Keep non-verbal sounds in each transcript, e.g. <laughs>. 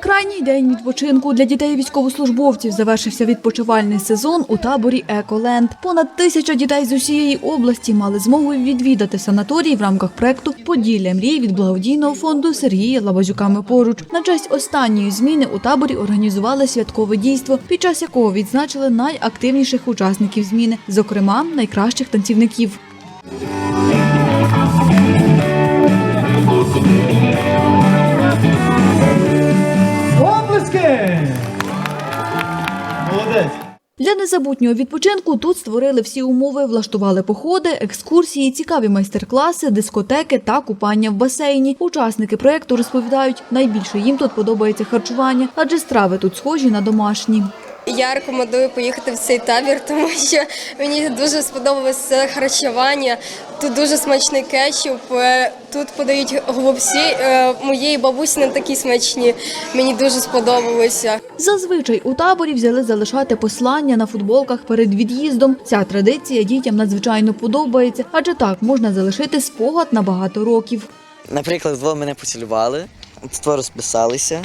Крайній день відпочинку для дітей військовослужбовців завершився відпочивальний сезон у таборі Еколенд. Понад тисяча дітей з усієї області мали змогу відвідати санаторій в рамках проекту Поділля мрій від благодійного фонду Сергія Лабазюка «Ми поруч. На честь останньої зміни у таборі організували святкове дійство, під час якого відзначили найактивніших учасників зміни, зокрема найкращих танцівників. Для незабутнього відпочинку тут створили всі умови, влаштували походи, екскурсії, цікаві майстер-класи, дискотеки та купання в басейні. Учасники проєкту розповідають, найбільше їм тут подобається харчування, адже страви тут схожі на домашні. Я рекомендую поїхати в цей табір, тому що мені дуже сподобалось харчування. Тут дуже смачний кетчуп. е, Тут подають голубці. е, Моєї бабусі не такі смачні. Мені дуже сподобалося. Зазвичай у таборі взяли залишати послання на футболках перед від'їздом. Ця традиція дітям надзвичайно подобається, адже так можна залишити спогад на багато років. Наприклад, вдвоє мене поцілували, тут розписалися.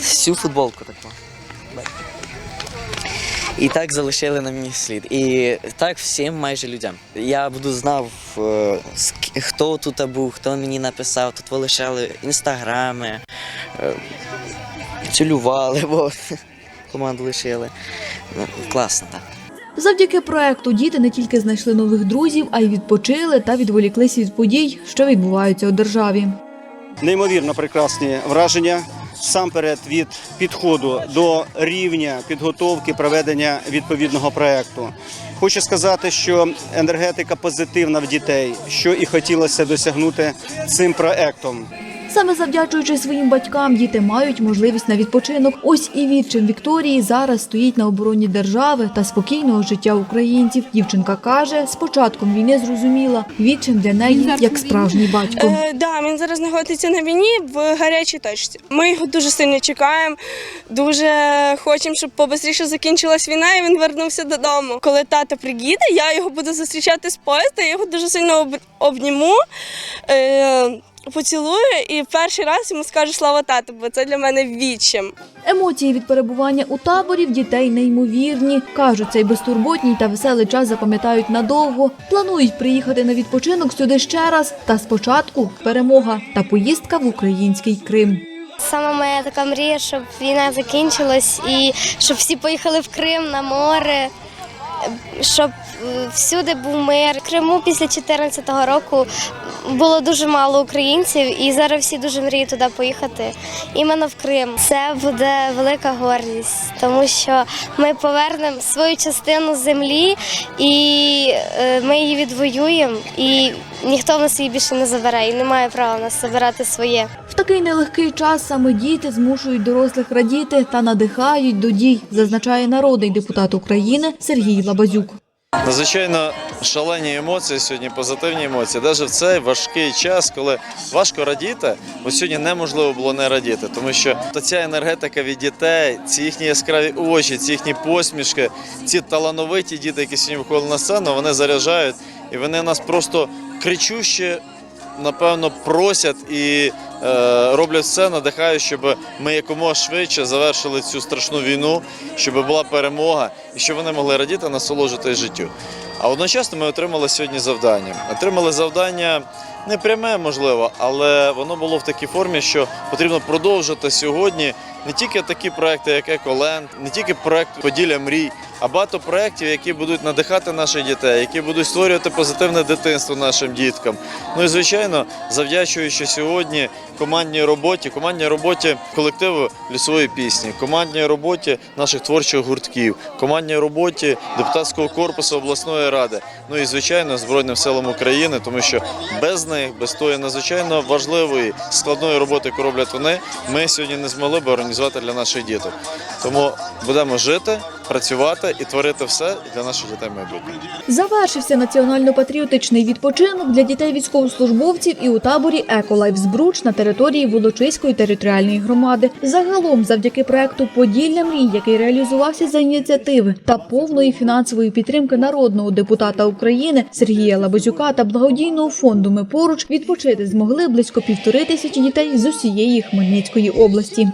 Всю футболку таку. І так залишили на мені слід. І так всім майже людям. Я буду знав, е, хто тут був, хто мені написав. Тут вилишали інстаграми, е, цілювали, <laughs> бо команду лишили. Ну, класно так. Завдяки проекту діти не тільки знайшли нових друзів, а й відпочили та відволіклись від подій, що відбуваються у державі. неймовірно прекрасні враження. Сам перед від підходу до рівня підготовки проведення відповідного проекту. Хочу сказати, що енергетика позитивна в дітей, що і хотілося досягнути цим проектом. Саме завдячуючи своїм батькам, діти мають можливість на відпочинок. Ось і відчим Вікторії зараз стоїть на обороні держави та спокійного життя українців. Дівчинка каже, з початком війни зрозуміла, відчим для неї як справжній батько. Е, да, він зараз знаходиться на війні в гарячій точці. Ми його дуже сильно чекаємо, дуже хочемо, щоб побистріше закінчилась війна і він вернувся додому. Коли тато приїде, я його буду зустрічати з поїзда, я його дуже сильно об- обніму. Е, Поцілую і перший раз йому скажу слава тату, бо це для мене відчим. Емоції від перебування у таборі в дітей неймовірні. Кажуть, цей безтурботній та веселий час запам'ятають надовго. Планують приїхати на відпочинок сюди ще раз. Та спочатку перемога та поїздка в український Крим. Саме моя така мрія, щоб війна закінчилась і щоб всі поїхали в Крим на море, щоб е, всюди був мир. В Криму після 2014 року було дуже мало українців, і зараз всі дуже мріють туди поїхати. Іменно в Крим. Це буде велика гордість, тому що ми повернемо свою частину землі і е, ми її відвоюємо. І ніхто в нас її більше не забере, і не має права нас забирати своє. Такий нелегкий час саме діти змушують дорослих радіти та надихають до дій, зазначає народний депутат України Сергій Лабазюк. Надзвичайно шалені емоції сьогодні, позитивні емоції. Навіть в цей важкий час, коли важко радіти, бо сьогодні неможливо було не радіти, тому що ця енергетика від дітей, ці їхні яскраві очі, ці їхні посмішки, ці талановиті діти, які сьогодні виходили на сцену, вони заряджають і вони нас просто кричуще напевно, просять і е, роблять все, надихають, щоб ми якомога швидше завершили цю страшну війну, щоб була перемога і щоб вони могли радіти, насолоджуватись життю. А одночасно ми отримали сьогодні завдання. Отримали завдання не пряме, можливо, але воно було в такій формі, що потрібно продовжити сьогодні не тільки такі проекти, як Еколенд, не тільки проект Поділля мрій, а багато проєктів, які будуть надихати наших дітей, які будуть створювати позитивне дитинство нашим діткам. Ну і звичайно, завдячуючи сьогодні командній роботі, командній роботі колективу лісової пісні, командній роботі наших творчих гуртків, командній роботі депутатського корпусу обласної ради. Ну і звичайно, Збройним силам України, тому що без них, без тої надзвичайно важливої складної роботи, яку роблять вони, ми сьогодні не змогли би організувати для наших діток. Тому будемо жити, працювати і творити все для наших дітей майбутнього. Завершився національно-патріотичний відпочинок для дітей військовослужбовців і у таборі «Еколайф Збруч» на території Волочиської територіальної громади. Загалом, завдяки проекту Поділля мрій, який реалізувався за ініціативи та повної фінансової підтримки народного депутата України Сергія Лабазюка та благодійного фонду Ми поруч відпочити змогли близько півтори тисячі дітей з усієї Хмельницької області.